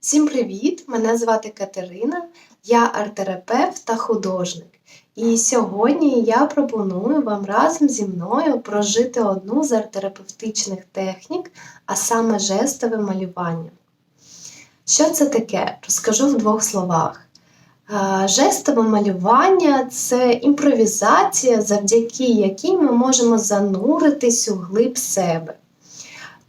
Всім привіт! Мене звати Катерина, я арт-терапевт та художник. І сьогодні я пропоную вам разом зі мною прожити одну з арт-терапевтичних технік, а саме жестове малювання. Що це таке? Розкажу в двох словах. Жестове малювання це імпровізація, завдяки якій ми можемо зануритись у глиб себе.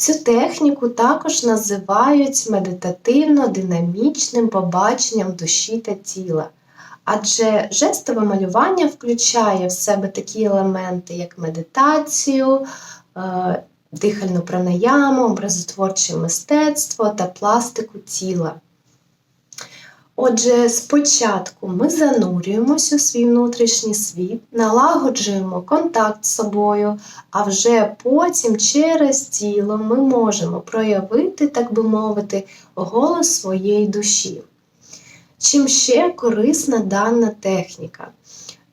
Цю техніку також називають медитативно-динамічним побаченням душі та тіла. Адже жестове малювання включає в себе такі елементи, як медитацію, е, дихальну пранаяму, образотворче мистецтво та пластику тіла. Отже, спочатку ми занурюємось у свій внутрішній світ, налагоджуємо контакт з собою, а вже потім через тіло ми можемо проявити, так би мовити, голос своєї душі. Чим ще корисна дана техніка?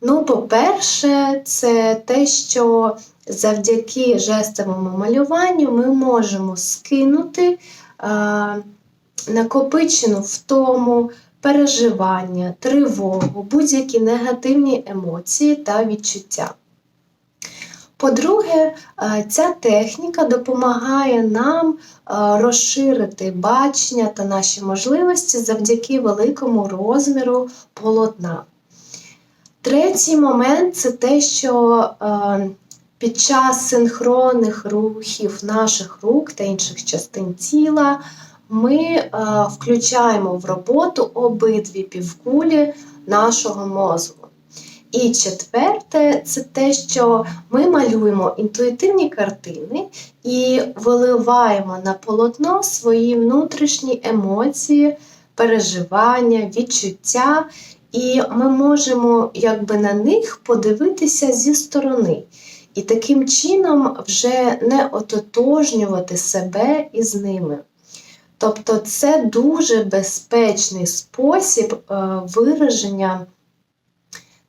Ну, по-перше, це те, що завдяки жестовому малюванню ми можемо скинути а, накопичену втому, переживання, тривогу, будь-які негативні емоції та відчуття. По-друге, ця техніка допомагає нам розширити бачення та наші можливості завдяки великому розміру полотна. Третій момент це те, що під час синхронних рухів наших рук та інших частин тіла ми включаємо в роботу обидві півкулі нашого мозку. І четверте, це те, що ми малюємо інтуїтивні картини і виливаємо на полотно свої внутрішні емоції, переживання, відчуття, і ми можемо якби на них подивитися зі сторони. І таким чином вже не ототожнювати себе із ними. Тобто це дуже безпечний спосіб е, вираження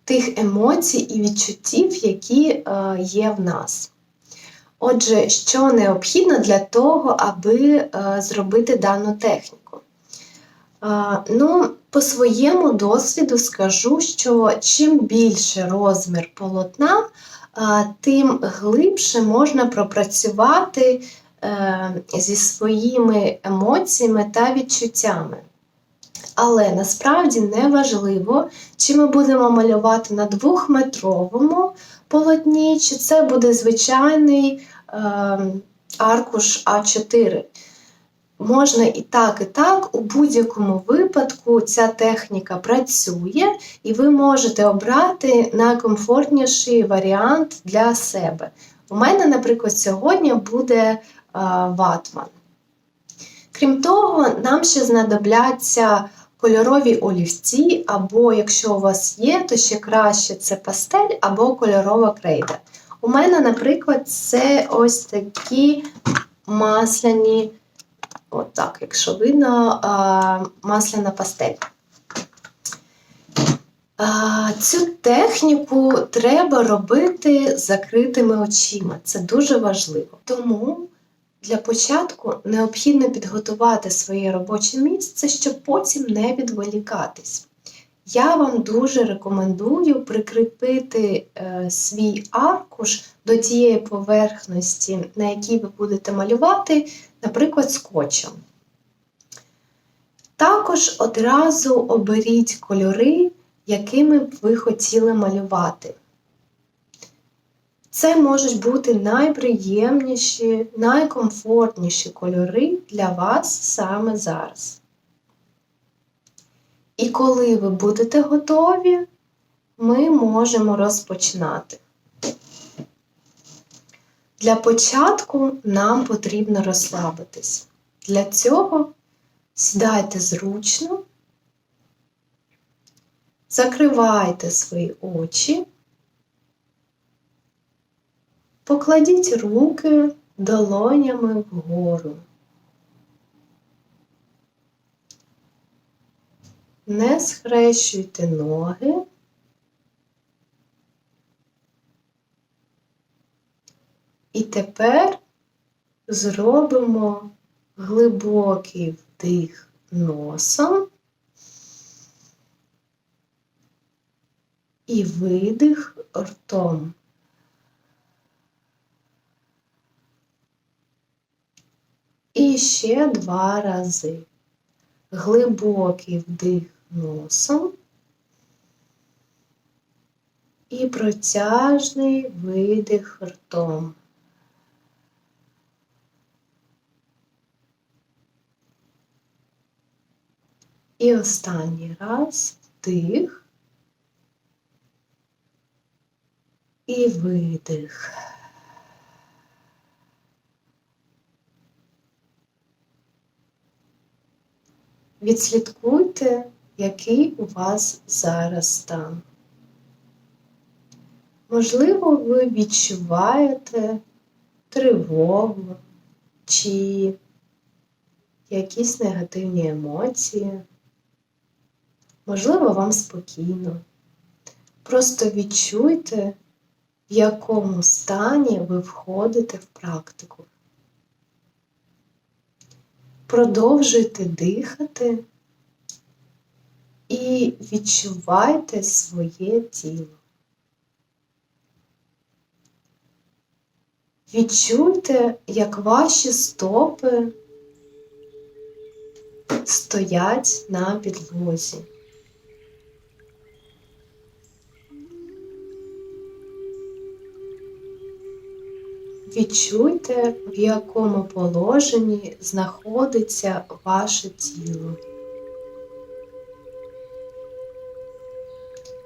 тих емоцій і відчуттів, які е, є в нас. Отже, що необхідно для того, аби е, зробити дану техніку? Ну, По своєму досвіду скажу, що чим більше розмір полотна, тим глибше можна пропрацювати зі своїми емоціями та відчуттями. Але насправді не важливо, чи ми будемо малювати на двохметровому полотні, чи це буде звичайний е, аркуш А4. Можна і так, і так, у будь-якому випадку ця техніка працює, і ви можете обрати найкомфортніший варіант для себе. У мене, наприклад, сьогодні буде е, ватман. Крім того, нам ще знадобляться кольорові олівці, або, якщо у вас є, то ще краще це пастель або кольорова крейда. У мене, наприклад, це ось такі масляні, отак, якщо видно, масляна пастель. Цю техніку треба робити закритими очима. Це дуже важливо. Тому для початку необхідно підготувати своє робоче місце, щоб потім не відволікатись. Я вам дуже рекомендую прикріпити е, свій аркуш до тієї поверхності, на якій ви будете малювати, наприклад, скотчем. Також одразу оберіть кольори, якими б ви хотіли малювати. Це можуть бути найприємніші, найкомфортніші кольори для вас саме зараз. І коли ви будете готові, ми можемо розпочинати. Для початку нам потрібно розслабитись. Для цього сідайте зручно, закривайте свої очі. Покладіть руки долонями вгору. Не схрещуйте ноги. І тепер зробимо глибокий вдих носом. І видих ртом. І ще два рази. Глибокий вдих носом і протяжний видих ртом. І останній раз вдих і видих. Відслідкуйте, який у вас зараз стан. Можливо, ви відчуваєте тривогу чи якісь негативні емоції. Можливо, вам спокійно. Просто відчуйте, в якому стані ви входите в практику. Продовжуйте дихати і відчувайте своє тіло. Відчуйте, як ваші стопи стоять на підлозі. Відчуйте, в якому положенні знаходиться ваше тіло.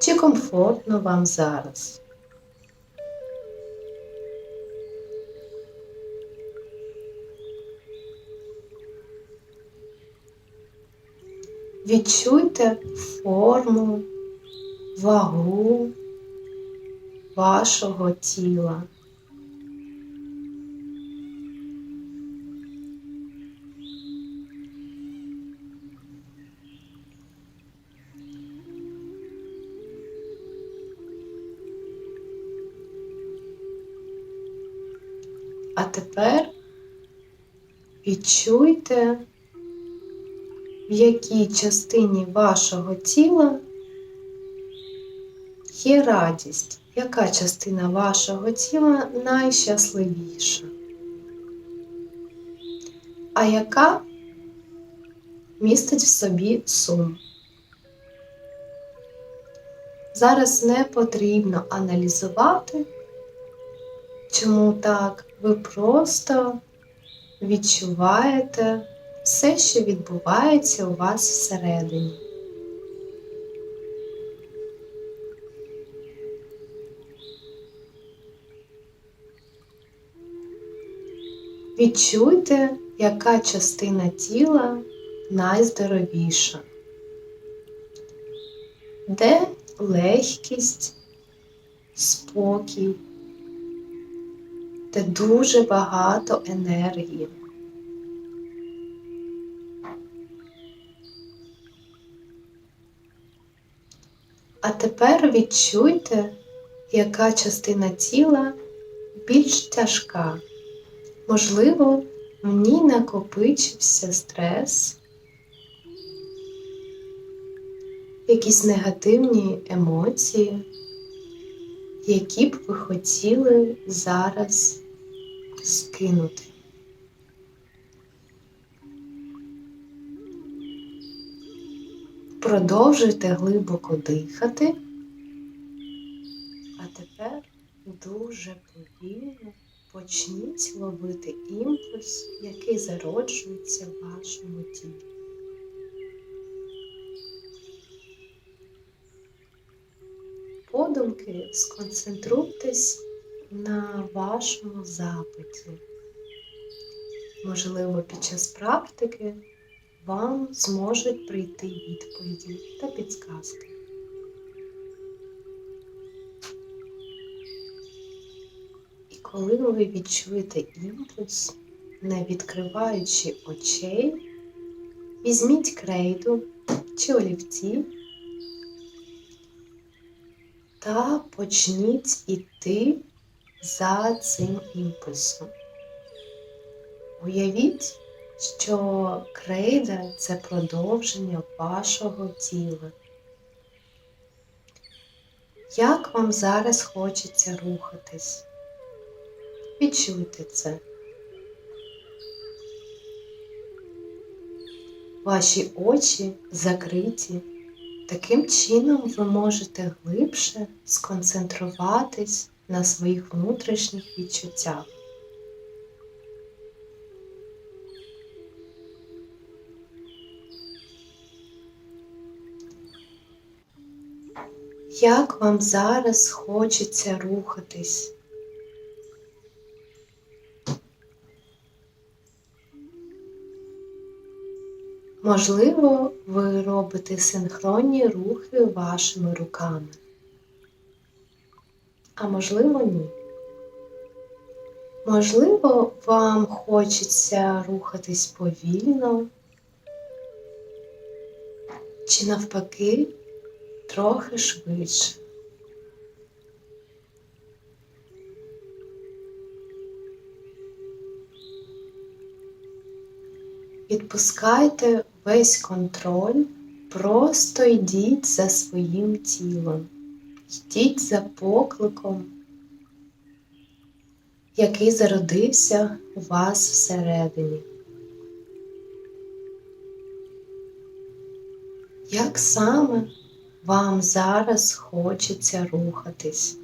Чи комфортно вам зараз? Відчуйте форму, вагу вашого тіла. Тепер відчуйте, в якій частині вашого тіла є радість, яка частина вашого тіла найщасливіша, а яка містить в собі сум. Зараз не потрібно аналізувати, чому так, ви просто відчуваєте все, що відбувається у вас всередині. Відчуйте, яка частина тіла найздоровіша, де легкість, спокій, де дуже багато енергії. А тепер відчуйте, яка частина тіла більш тяжка. Можливо, в ній накопичився стрес, якісь негативні емоції, які б ви хотіли зараз скинути. Продовжуйте глибоко дихати, а тепер дуже повільно почніть ловити імпульс, який зароджується в вашому тілі. Подумки сконцентруйтесь на вашому запиті. Можливо, під час практики вам зможуть прийти відповіді та підсказки. І коли ви відчуєте імпульс, не відкриваючи очей, візьміть крейду чи олівці та почніть іти за цим імпульсом. Уявіть, що крейда це продовження вашого тіла. Як вам зараз хочеться рухатись? Відчуйте це. Ваші очі закриті. Таким чином ви можете глибше сконцентруватись на своїх внутрішніх відчуттях. Як вам зараз хочеться рухатись? Можливо, ви робите синхронні рухи вашими руками, а можливо, ні. Можливо, вам хочеться рухатись повільно, чи навпаки трохи швидше. Відпускайте весь контроль, просто йдіть за своїм тілом, йдіть за покликом, який зародився у вас всередині. Як саме вам зараз хочеться рухатись?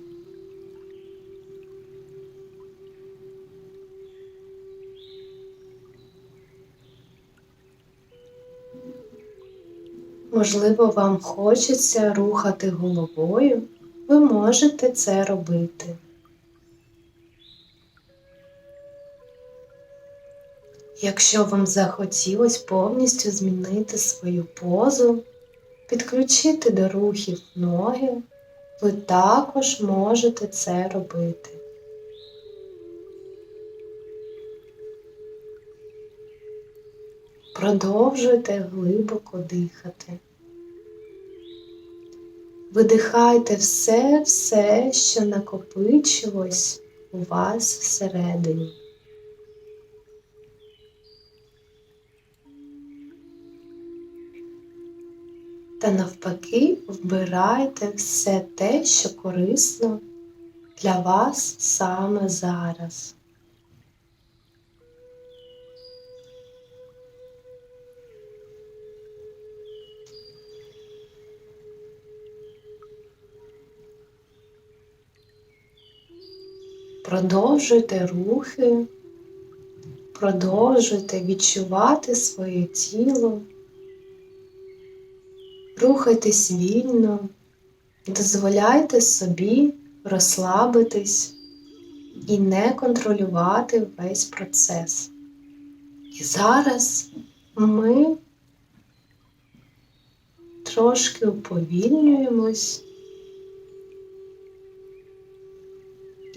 Можливо, вам хочеться рухати головою, ви можете це робити. Якщо вам захотілось повністю змінити свою позу, підключити до рухів ноги, ви також можете це робити. Продовжуйте глибоко дихати. Видихайте все, все, що накопичилось у вас всередині. Та навпаки вбирайте все те, що корисно для вас саме зараз. Продовжуйте рухи, продовжуйте відчувати своє тіло, рухайтесь вільно, дозволяйте собі розслабитись і не контролювати весь процес. І зараз ми трошки уповільнюємось.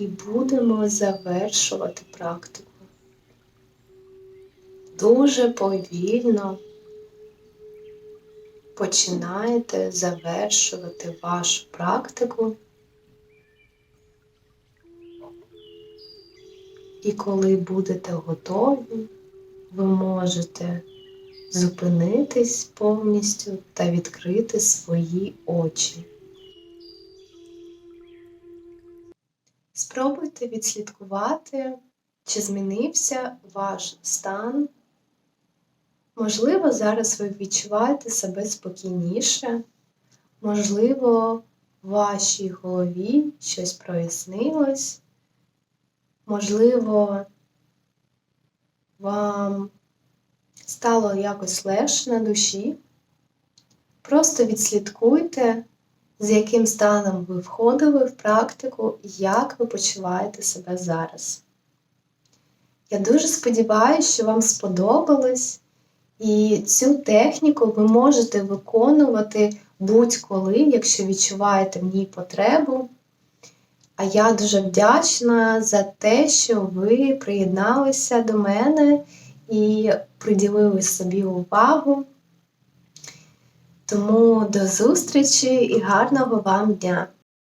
І будемо завершувати практику. Дуже повільно починаєте завершувати вашу практику. І коли будете готові, ви можете зупинитись повністю та відкрити свої очі. Спробуйте відслідкувати, чи змінився ваш стан. Можливо, зараз ви відчуваєте себе спокійніше, можливо, в вашій голові щось прояснилось, можливо, вам стало якось легше на душі. Просто відслідкуйте з яким станом ви входили в практику як ви почуваєте себе зараз. Я дуже сподіваюся, що вам сподобалось, і цю техніку ви можете виконувати будь-коли, якщо відчуваєте в ній потребу. А я дуже вдячна за те, що ви приєдналися до мене і приділили собі увагу. Тому до зустрічі і гарного вам дня!